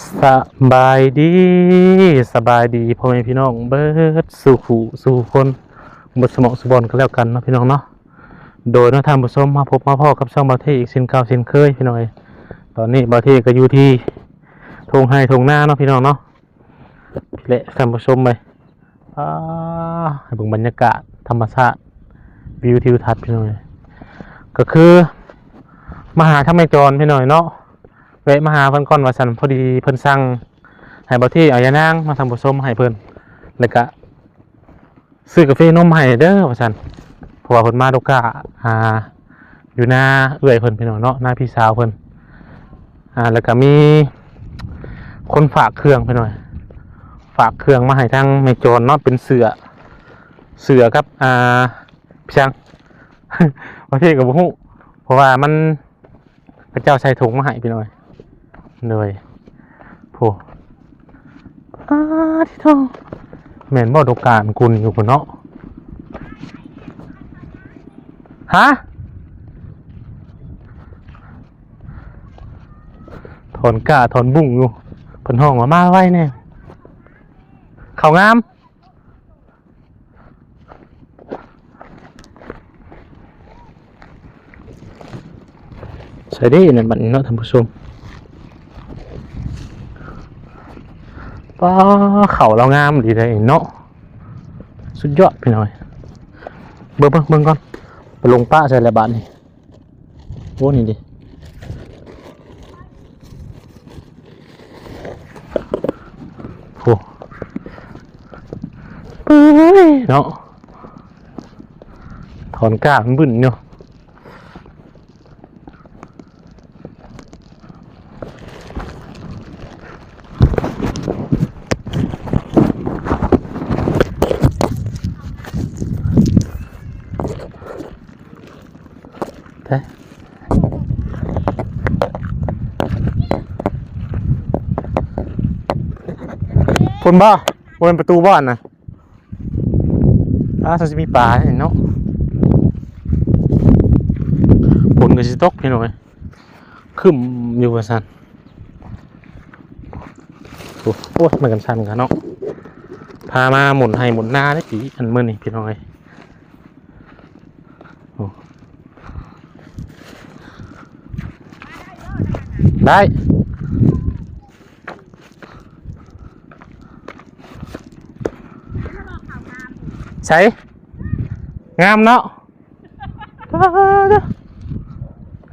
สบายดีสบายดีพ่อแม่พี่น้องเบิดสู่ขู่สู่คนบทสมองสุบอลก็แล้วกันนะพี่น้องเนาะโดยเนาะทางผู้ชมมาพบมาพ่อกับช่องบาเทอีกเช่นเก่าเช่นเคยพี่น้อย ตอนนี้บาเทก็อยู่ที่ทงไฮทงหน้าเนาะพี่น้องเนาะพี่เละท่านผู้ชมไปอ่าให้เบิ่งบรรยากาศธรรมชาติวิวทิวทัศน์พี่น้อยก็คือ มาหาทำไมจรพี่น้อยเนาะ แวะมาหาเพิ่นก่อนว่าสันพอดีเพิ่นสั่งให้บ่ที่เอายานางมาทำผสมให้เพิ่นแล้วก็ซื้อกาแฟนมให้เด้อว่าซั่นเพราะว่าเพิ่นมาโดกาอ่าอยู่หน้าเอื้อยเพิ่นพี่น้องเนาะหน้าพี่สาวเพิ่นอ่าแล้วก็มีคนฝากเครื่องไปหน่อย ฝากเครื่องมาให้ทางแม่โจรเนาะเป็นเสือเสือครับอ่าพี่ช่างประเทศกับบ่ฮู้เพราะว่ามันพระเจ้าใช้ถุงมาให้พี่หน่อย เลยโผอาที่ท้องแม่นบ่ดอกการกุลอยู่บนเนาะฮะถอนกาถอนบุ้งอยู่เพิ่นห้องว่ามาไว้แน่เขางามใส่ได้นั่นบัดนี้เนาะท่านผู้ชม ป้าเขาเรางามดีเลยเนาะสุดยอดไปหน่อย เบิ่งเบิ่งเบิ่งก่อนไปลงป้าใส่ละบาทนี่โอ้นี่ดิโอ้เอ้ยเนาะถอนก้ามันบึ้นเนาะ คนบ่บนประตูบ้านนะอ้าวจะมีป่าเห็นเนาะฝนก็สิตกพี่น้อยขึ้นอยู่ว่าซั่นโอ้โอ้ยมันกันสันกันเนาะพามาหมุนให้หมุนหน้าได้ปีอันเมื้อนี่พี่น้อยได้ ใช่งามเนาะ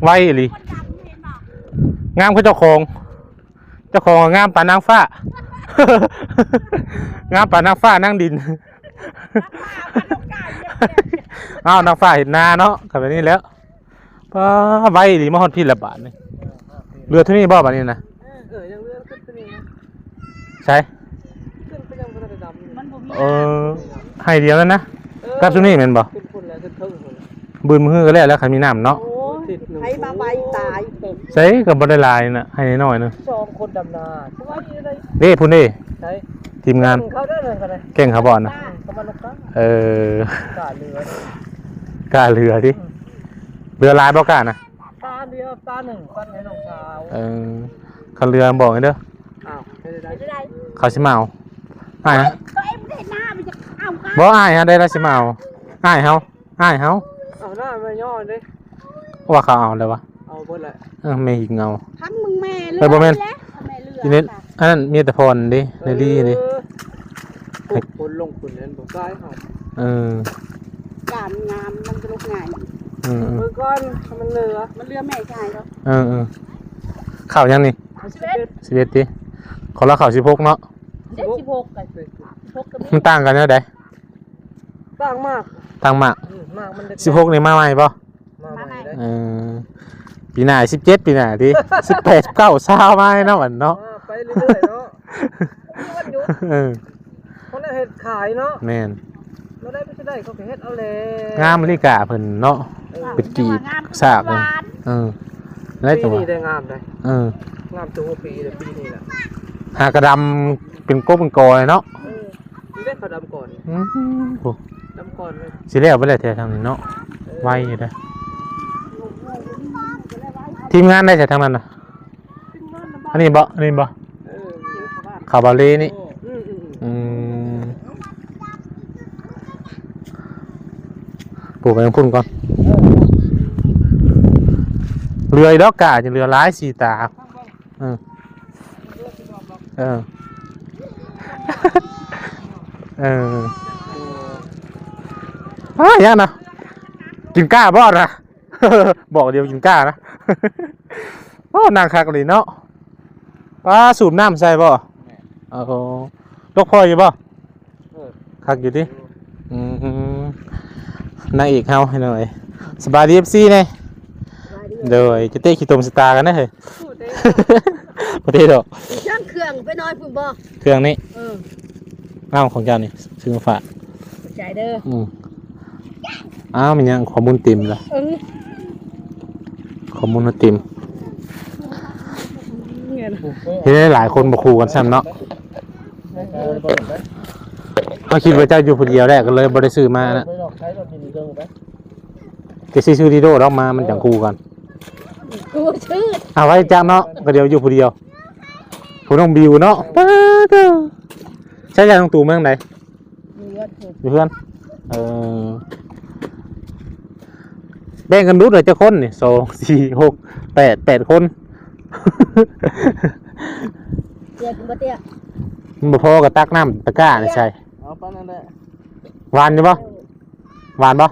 ไวอีหลีงามคือเจ้าของ เจ้าของก็งามป่านางฟ้า งามป่านางฟ้านั่งดินอ้าวนางฟ้าเห็นหน้าเนาะกับแบบนี้แล้วป้าไวอีหลีมาฮอดพี่ละบาทนี่เรือเท่านี้บ่บาทนี้นะเออยังเรื่องขึ้นไปนี่นะใช่ ขึ้นไปยังบ่ได้ดำมันบ่มี เออให้เดียวแล้วนะเออกับชุดนี้แม่นบ่ขึ้นพุ่นแล้วขึ้นเทิงพุ่นบืนมือก็แล้วแล้วคันมีน้ำเนาะโอ้ติดหนึ่งให้มาไวตายเต็มใส่กับบได้หลายน่ะให้น้อยๆนึงสองคนดำนาสวัสดีเลยเด้พุ่นเด้ใช่ทีมงานเข้าได้เลยกันเลยเก่งครับบอลนะประมาณลูกค้าเออกาเรือกล้าเรือดิเรือลายบ่กล้านะตาเดียวตาหนึ่งปั้นให้น้องสาวเออเขาเรือบอกให้เด้ออ้าวไม่ได้ได้ไม่ได้เขาสิมาเอาอ้ายฮะก็เอ็ม บ่อ้ายฮะได้แล้วสิมาเอาอ้ายเฮาอ้ายเฮาเอาหน้ามาย่อดิว่าเขาเอาแล้ววะเอาเบิดแหละเออไม่หิงเงาทั้งมึงแม่เลืเออบ่แม่น แล้วเอาแม่เลือทีนี้อันนั้นมีแต่พรดิในลี่ดิปลุกคนลงคนนั้นบอกได้ครับเออการงามมันจะลุกง่ายเออเออเมื่อก่อนมันเรือมันเลือแม่ชายแล้วเออเออข่าวยังนี่สิบเอ็ดสิบเอ็ดดิขอละข่าวสิบหกเนาะเด็กสิบหกกันสิบหกกับมันต่างกันเนาะเด้ ต่างมากต่างมากอืมมากมันเด็กสิบหกนี่มาใหม่ป่ะมาใหม่ได้เออปีหน้าสิบเจ็ดปีหน้าดิสิบแปดเก้าเศร้ามาเนาะวันเนาะมาไปเรื่อยๆเนาะมีวันหยุดเออเขาได้เห็ดขายเนาะแม่นเราได้ไม่ใช่ได้เขาก็เฮ็ดเอาเลยงามลิกาเพิ่นเนาะ เออเป็นกีบสากเลย เออได้ปีตัวนี้ได้งามเลยเอองามตัวปีเลยปีนี้แหละหากระดำเป็นกบเป็นกอยเนาะเออ นี่ได้เขาดำก่อนอืมโหดำก่อนเลยสิแล้วไปเลยแถวทางนี้เนาะไวอยู่เด้อทีมงานได้จากทางนั้นน่ะอันนี้บ่อันนี้บ่เออคาบาเล่นี่ อืมอืมอืมอืมปลูกไปยังพุ่นก่อนเรือไอ้ดอกกาจะเรือร้ายสีตาเออเออ เอออ้าวยังนะกินก้าบอดนะบอกเดียวกินก้านะโอ้นางคักเลยเนาะป้าสูบน้ำใส่บ่โอ้โหลกพ่ออยู่บ่เออคักอยู่ดิอืมนางเอกเฮาให้หน่อยสบายดีเอฟซีเนี่ยเดี๋ยวจะเตะขี้ตมสตาร์กันนะเฮ้ยพูดได้ประเทศดอกช่างเครื่องไปนอนพุ่นบ่เครื่องนี้เอออ้าวของเจ้านี่ซื้อมาฝากใจเด้ออืมอ้าวมันยังข้อมูลเต็มละเออข้อมูลมันเต็มเงินปลูกเป้เห็นได้หลายคนมาคู่กันซ้ำเนาะเออเปิดไปเขาคิดว่าเจ้าอยู่คนเดียวแรกก็เลยบริซื้อมานะไปหรอกใช้รถดีๆเดินไปจะซื้อชื่อดีโดออกมามันจังคู่กันกูชื่อเอาไว้จ้างเนาะก็เดียวอยู่คนเดียวผมต้องบิวเนาะป๊าดเด้อใช่ยาต้องตูเมืองไหนมีวัดถูกอยู่เพื่อนเออแบ่งกันดูหน่อยเจ้าคนนี่สองสี่หกแปดแปดคนเตี้ยกินบ่เตี้ยมันบ่พอกับตักน้ำตะกร้านี่ใช่เอาไปนั่นแหละหวานอยู่ปะหวานปะ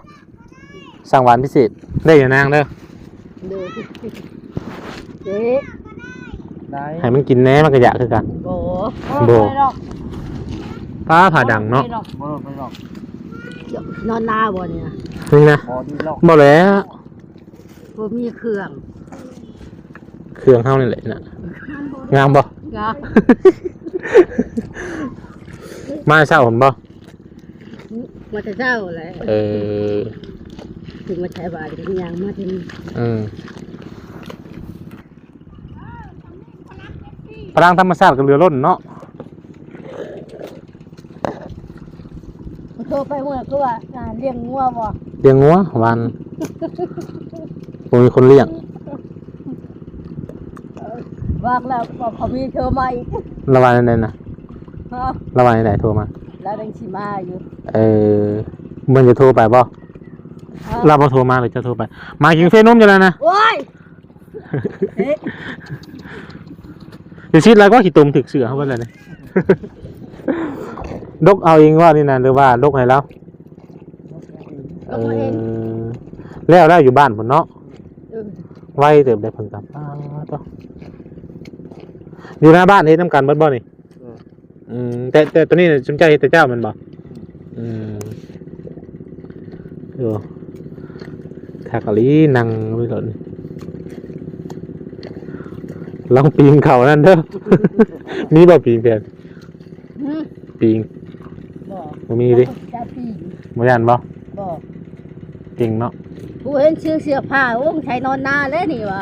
สั่งหวานพิเศษได้อยู่นางเด้อดูเจ๊ได้ให้มันกินแหน่มันก็อยากคือกันโบโบ ป้าผ่าดังเนาะบ่ไปหรอกนอนนาบ่เนี่ยนี่นะบ่ดีหรอกบ่แล้วบ่มีเครื่องเครื่องเฮานี่แหละน่ะงามบ่งามาเช้าผมบ่มาแต่เช้าแหละเออถึงมาใช้บาทถึงยังมาถึงอืมพลังธรรมชาติกับเรือล่นเนาะ โทรไปเมื่อก็ว่าอ่าเลี้ยงงัวบ่เลี้ยงงัววันผมมีคนเลี้ยงบอกแล้วบอกเขามีเธอมาอีกระหว่างไหนนะฮะระหว่างไหนโทรมา แล้วดังชิมาอยู่เออมันจะโทรไปบ่ฮะเราบ่โทรมาหรือจะโทรไป มากินเฟซนุ่มอยู่แล้วนะโอ้ยเอ๊ะอยู่ชิดแล้วก็ขี่ตุ่มถึกเสือเขาไปเลยเนี่ย ดกเอาเองว่านี่นะหรือว่าดกให้แล้วเออแล้วแล้วอยู่บ้านผมเนาะเออไว้เติมได้เพิ่งกลับอ้าวเจ้าอยู่หน้าบ้านเฮ็ดน้ำกันเบิดบ่นี่อืมแต่แต่ตัวนี้น่ะสนใจเฮ็ดแต่เจ้ามันบ่อืมเดี๋ยวทากะลีนั่งไว้ก่อนลองปีนเขานั่นเด้อ มีบ่ปีนเพียนหืมปีน บ่บ่มีดิจะปีบ่ยันบ่บ่เก่งเนาะผู้เห็นชื่อเสื้อผ้าโอ้งใช้นอนนาแล้วนี่วะ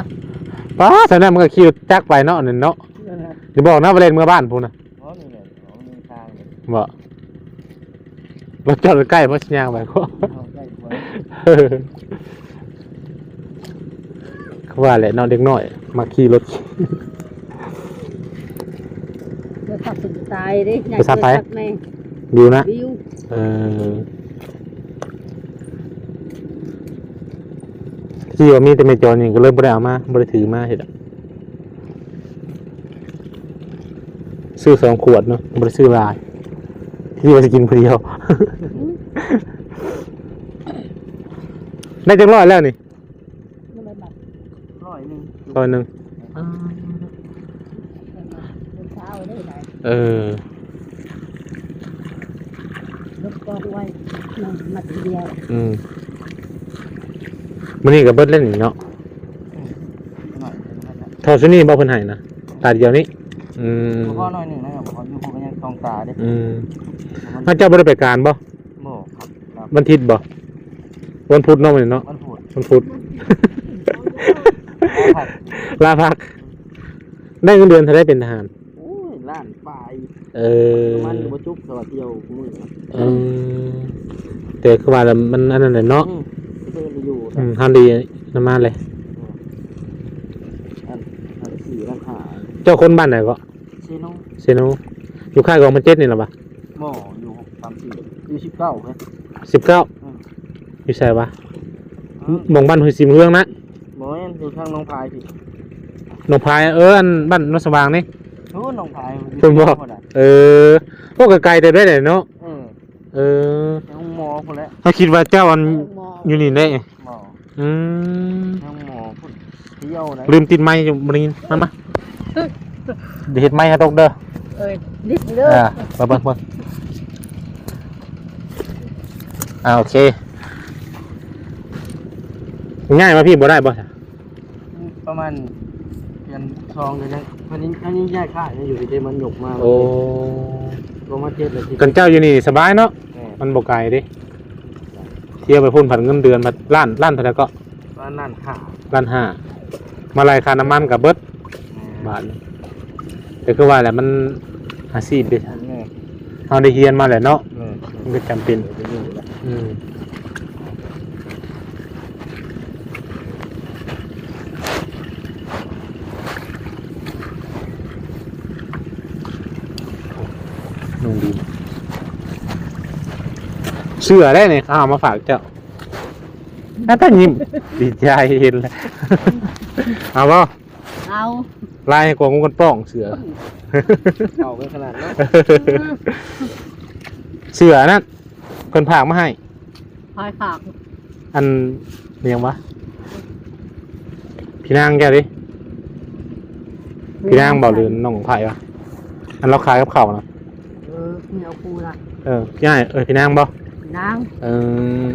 ป้าแสดงมันก็ขี่จักรไปเนาะนั่นเนาะนั่นแหละอย่าบอกนะไปเล่นเมื่อบ้านพูนนะอ๋อนี่แหละอ๋อมีทางเลยบ่รถจอดใกล้บ่สิย่างไปก็เอาใกล้กว่าเขาว่าแหละเนาะเด็กน้อยมาขี่รถ เดี๋ยวขับสุดตายดิไปซับไปแม่ ดูนะวิวเออที่ว่ามีแต่ไม่จอนี่ก็เลยบ่ได้เอามาบ่ได้ถือมาเฮ็ดอะซื้อสองขวดเนาะบ่ได้ซื้อหลาย ที่ว่าจะกินคนเดียวได้จังร้อยแล้วนี่มันเลยแบบร้อยหนึ่งร้อยหนึ่งเดินเช้าได้ไหนเออ รถกองไว้นอนมาทีเดียวอืมมันนี่กับเบิดเล่นนี่เนาะหน่อยหนึ่งนะครับทอซุนี่บ่เพิ่นให้นะตาเดียวนี้ อืมพ่อหน่อยหนึ่งนะครับพ่ออยู่พ่อก็ยังตองตาเด้อืมมันถ้าเจ้าบ่ได้ไปการบ่โม่ครับครับวันอาทิตย์บ่วันพุธเนาะมื้อนี้เนาะมันพูดวันพุธผัดลาพัก ได้เงินเดือนถ้าได้เป็นทหาร โอ้ยล้านปลาย เออมันบ่จุกสวัสดียวมือเออแต่คือว่าแล้วมันอันนั้นแหละเนาะอืมเดินอยู่อืมฮันดีนำมาเลย อันอันสี่ราคาเจ้าคนบ้านไหนก็เซโนเซโนอยู่ค่ายกองมันเจ็ดนี่หรอปะหม้ออยู่หกสามสี่อยู่สิบเก้าเฮ้ยสิบเก้าอืมอยู่ใส่ปะหมองบ้านหุยซิมเรื่องนะหมอยันอยู่ข้างน้องพายพี่หนองพายเอออันบ้านนนสว่างนี่ โอ้น้องพายคุณบอกเออพวกไกลๆแต่ได้เลยเนาะอืมเออยังหมอคนแล้วเขาคิดว่าเจ้าอันหมออยู่นี่ได้หมออืมยังหมอคนเที่ยวนะลืมติดไม้อยู่บรินมามาเดี๋ยวเห็ดไม้ให้ตกเด้อเอ้ยดิบเด้ออ่ามาเบิ่งเบิ่งอ่าโอเคง่ายมาพี่บ่ได้บ่ประมาณ เดือนสองเดือนยังอันนี้อันนี้แยกค่ายยังอยู่ที่เจมันหยกมาโอ้ลงมาเจ็ดเลยทีกันเจ้าอยู่นี่สบายเนาะแม่มันบ่ไกลเดิเที่ยวไปพุ่นผันเงินเดือนมาล้านล้านเท่าไหร่ก็บ้านนั่นค่ะล้านห้ามาลายค่าน้ำมันกับเบิดบาทหนึ่งแต่คือว่าแหละมันอาชีพเด้แม่เฮาได้เรียนมาแหละเนาะแม่มันก็จำเป็น เดี๋ยวอยู่แล้วอืม เสื้อได้เนี่ยเอามาฝากเจ้าน่าตายิ้มดีใจเห็นเลยเอาบ่เอาลายกว่างูกันป้องเสือเอากันขนาดนั้นเสือนั่นคนผากมาให้พายขากอันเรียงวะพี่นางแกดิพี่นางบอกหรือน้องไผ่วะอันเราขายกับเขาวนะเออเหนียวกูละเออพี่นางเออพี่นางบอก นางเออ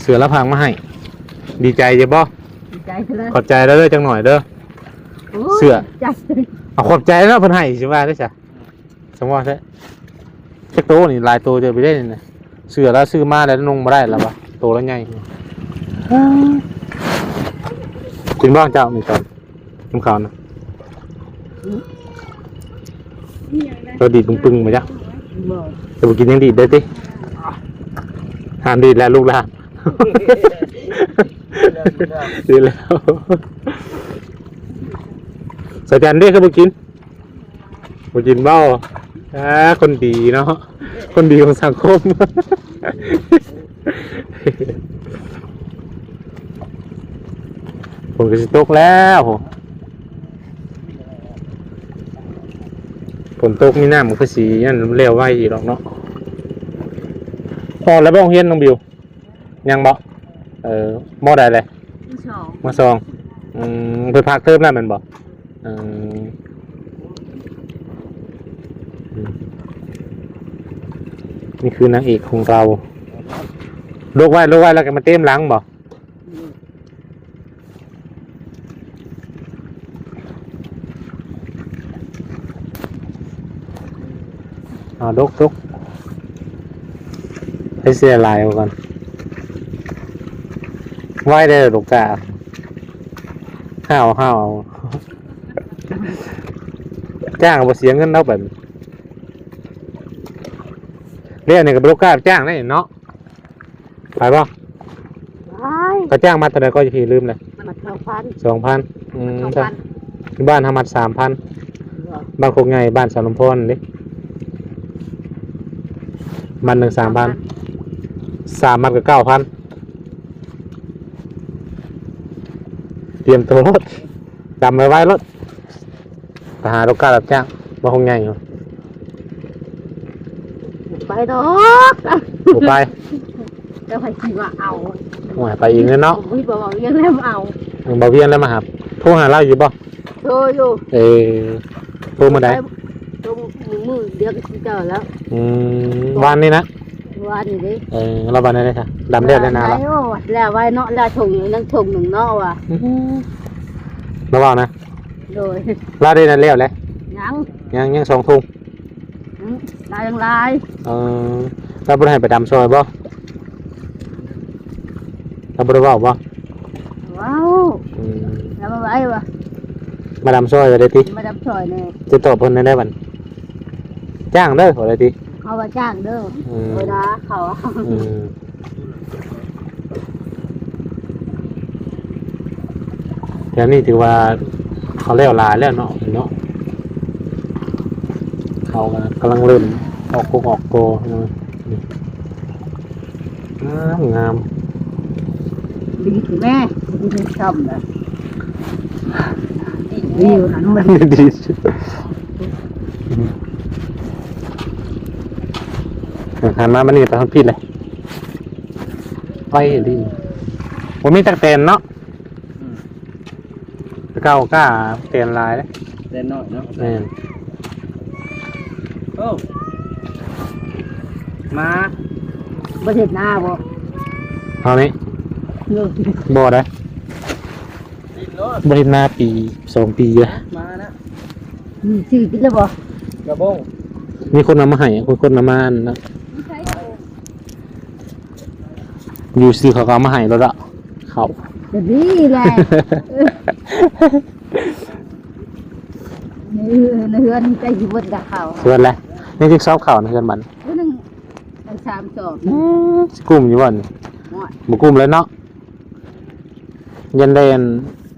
เสือละพางมาให้ ดีใจเจ้บ่ดีใจเลยขอบใจแล้วเด้อจังหน่อยเด้อ โยเสื้อ ใจเอาขอบใจแล้วเพิ่นให้สิว่าได้จ้ะสมมติว่าเช็คโตนี่หลายโตเจอไปได้นี่นะเสือแล้วซื้อมาแล้วนงมาได้แล้ววะโตแล้วใหญ่กินบ้างเจ้านี่ก่อนน้ำขาวนะเราดีดปึงๆมาจ้ะบ่ จะไปกินยังดีดได้ติห้ามดีดแล้วลูกหลานดีแล้วสแตนเด้ก็ไปกินไปกินเบ้าอ่าคนดีเนาะคนดีของสังคมผมก็สิตกแล้วฝนตกมีน้ำมันก็สีนั่นเร็วไวอีกหรอกเนาะ พอแล้วบ้องเฮียนน้องบิว ยังบ่เออมอได้เลยที่สองมาซองอืมเพิ่นพักเทิมแล้วแมันบ่อืมอืมนี่คือนางเอกของเราลกไว้ลกไว้แล้วก็มาเต็มหลังบ่เอาดกดก ให้เสียลายเอาก่อนไหว้ได้หรอกกาห้าวห้าวเอาจ้างบ่เสียเงินเนาะแบบเรียกนี่ก็บ่รู้กล้าจ้างได้เนาะไปบ่ไปก็จ้างมาแต่ใดก็จะพี่ลืมเลยมาเท่าพันสองพันอืมสองจ้ะพันที่บ้านทำมัดสามพันบ้านโคกไงบ้านสารลมพรดิบ้านหนึ่งสามพัน สามมัดกับเก้าพันเตรียมตัวรถจำไว้ไว้รถไปหารถกล้ารับจ้างบ้านโคกไงอยู่ไปดอกถูกไปเจ้าใครคิดว่าเอาโอ้ยไปอีกเลยเนาะวิบอกว่ายังแล้วเอาบ่เวียนแล้วมาหาโทรหาเราอยู่บ่โทรอยู่เออโทรมาได้ตรงมือเดียวก็สิเจอแล้วอืมวันนี้นะ วันนี้ดิเออเราวันนี้ได้ค่ะดำเรียบได้นานแล้วแล้วแล้วไว้เนาะแล้วถุงหนึ่งนั่งถุงหนึ่งเนาะว่ะระวังนะโดยลาได้นั่นเรียบเลยยังยังยังสองทุ่มอืมลายยังลายเออเราบ่ได้ให้ไปดำซอยบ่เราบ่ได้เว้าบ่ว้าวอืมแล้วมาไว้ว่ะมาดำซอยก็ได้ติมาดับซอยเนี่ยจะตอบเพิ่นได้ได้บัดจ้างเด้อก็ได้ติ เอาว่าจ้างเด้ออืมเวลาเขาอืมเดี๋ยวนี้ถือว่าเขาแล้วลาแล้วเนาะเนาะเขากำกำลังเริ่มออกกกออกโกนี่นี่งามงามดีถึงแม่ดีชอบนะวิวหันมาดีสุด หันมามันนี่ไปทางผิดเลยไปดีผมมีตักเตนเนาะอืมตะเก้ากล้าเตนลายเลยเล่นน้อยเนาะแม่นโอ้มาประเทศหน้าบ่เอานี้เลิกบ่ได้ดินรถบริณาปีสองปีแล้วมานะมีชื่อกินแล้วบ่กระบงมีคนนำมาให้คนคนนำมาอันนะ อยู่ซีเขาก็เอามาให้แล้วละเขาแต่ดีแหละในในเฮือนใจอยู่บนกับเขาเพื่อนแหละนี่ที่ชอบเขานะเพื่อนมันเพื่อนหนึ่งสามสองสิกลุ่มอยู่บ่อนหมดหมูกลุ่มแล้วเนาะยันเดน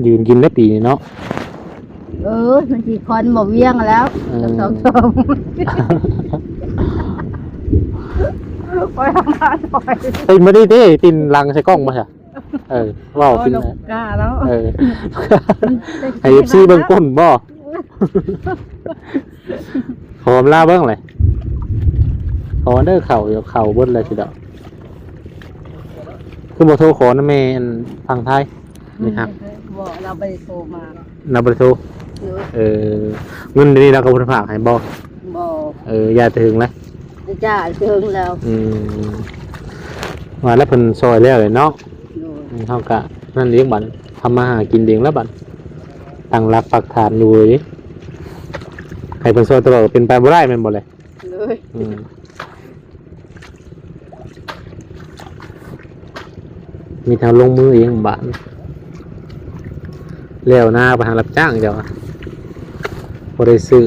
ยืนกินได้ปีนี้เนาะ เออมันจีคอนบ่เวียงแล้วเออสองสอง ไปทำงานหน่อยตินมาดิดิตินลังใส่กล้องมาใช่เออว่าวตินโอ้ยนะกล้าแล้วเออให้เอฟซีเบิ่งก้นบ่ขอมลาเบิ่งเลยขอเด้อเข่าอยู่เข่าเบิ้เลยทีเดียวคือบ่โทรขอนะแม่อันฟังไทยนี่ครับบอกเราไปโทรมานับบ่ได้โทรเออเออเงินเดี๋ยวนี้เราก็บ่ได้ฝากให้บ่บอกเอออย่าถึงเลย จ้าเชิงแล้วอืมว่าแล้วเพิ่นซอยแล้วเลยเนาะโดยอืมเฮากะนั่นเลี้ยงบัดทำมาหากินเองแล้วบัดตั้งรักปักฐานอยู่ดิให้เพิ่นซอยตลอดเป็นไปบ่ได้แม่นบ่เลยเลยอืมมีทางลงมือเองบาทแล้วหน้าไปหารับจ้างเจ้าอะบ่ได้ซื้อ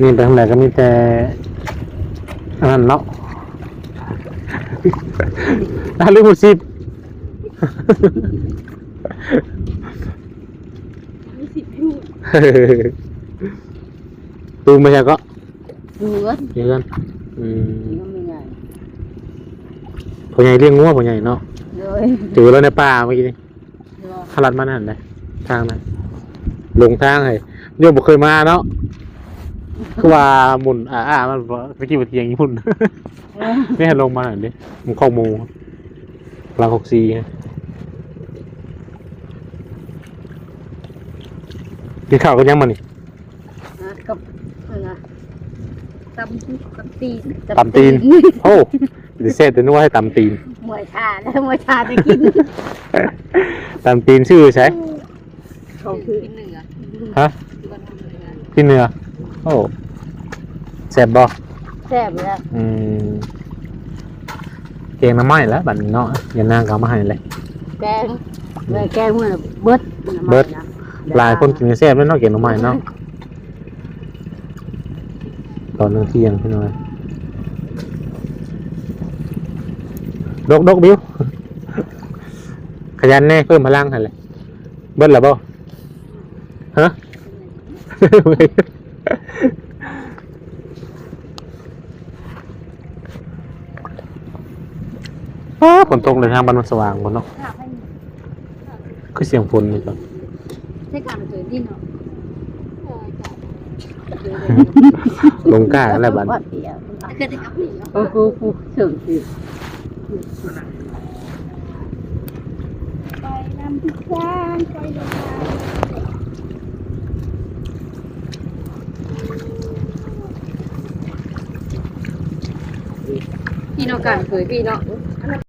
นี่ไปทางไหนก็มีแต่อันนั้นเนาะอาลืมหมดสิบตูมไปยังก็ดูกันเยอะอืมก็ไม่ไงพ่อใหญ่เลี้ยงงัวพ่อใหญ่เนาะเลยเจอแล้วในป่าเมื่อกี้นี่ขลัดมานั่นเลยทางนั้นลงทางให้โยมบ่เคยมาเนาะ คือว่าหมุนอ่าอ่ามันบ่เมื่อกี้มันเทียงญี่ปุ่นไม่ให้ลงมาหน่อยดิมันเข้าโมหลังหกสี่ไงกินข้าวกันยังมันนี่กับนะตำตำตีนตำตีนโอ้ดิเซตแต่นึกว่าให้ตำตีนมวยชาแล้วมวยชาจะกินตำตีนชื่อใช่เขาคือกินหนึ่งอะฮะพี่เนื้อ โอ้แซ่บบ่แซ่บแล้วอืมเกงน้ำไม้แล้วบัดนี้เนาะยันนางก็เอามาให้เลย แกงเลยแกงเมื่อเบิดเบิด หลายคนกินแซ่บแล้วเนาะเกงน้ำไม้เนาะตอนนึงเที่ยงพี่น้อยดกดกบิ้วขยันแน่เพิ่มพลังให้เลยเบิดแล้วบ่ฮะอ้า ฝนตกเลยทางบ้านมันสว่างหมดเนาะคือเสียงฝนนี่ครับใช่การเจอที่เนาะลงกล้าแล้วบัดเคยได้กับนี่เนาะโอ้โหเฉิงสิไปนำทุกท่านไปเลย พี่น้องกันเคยพี่เนาะ